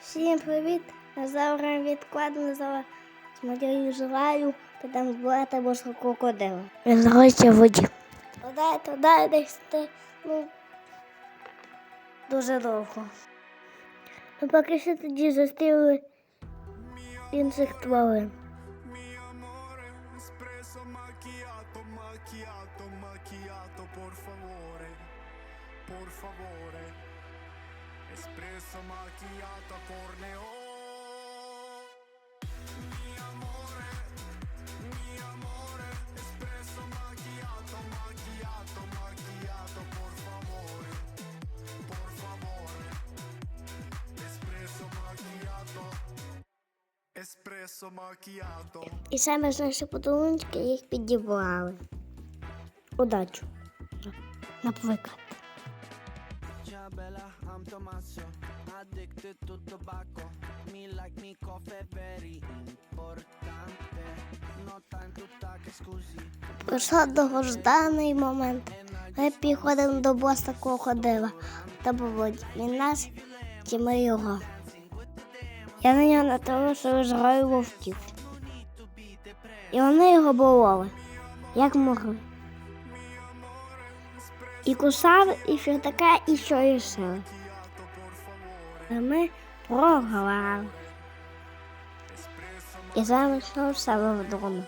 Всім привіт! Нас зараз відкладно зараз смотрю желаю, то там збирати бошку крокодила. Він знаходиться в воді. Туди, туди, десь ти, ну, дуже довго. Ми поки що тоді зустріли інших тварин. Macchiato, macchiato, por favore, por favore. Macchiato, espresso macchiato. І саме ж наші подарунки їх підібрали. Удачу. Наприклад. Bella, I'm Tommaso, addicted to tobacco. Me like me coffee very importante. No time to talk, scusi. Прийшов довгожданий момент. Ми підходимо до боса крокодила та поводі. Він нас чи ми його. Я на нього на тому, що вижираю вовків. І вони його бороли, як могли. І кусали, і все таке, і що рішили. А ми програли. І залишив себе вдома.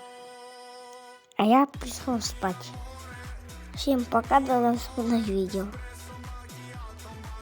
А я пішов спати. Всім пока до наступних відео.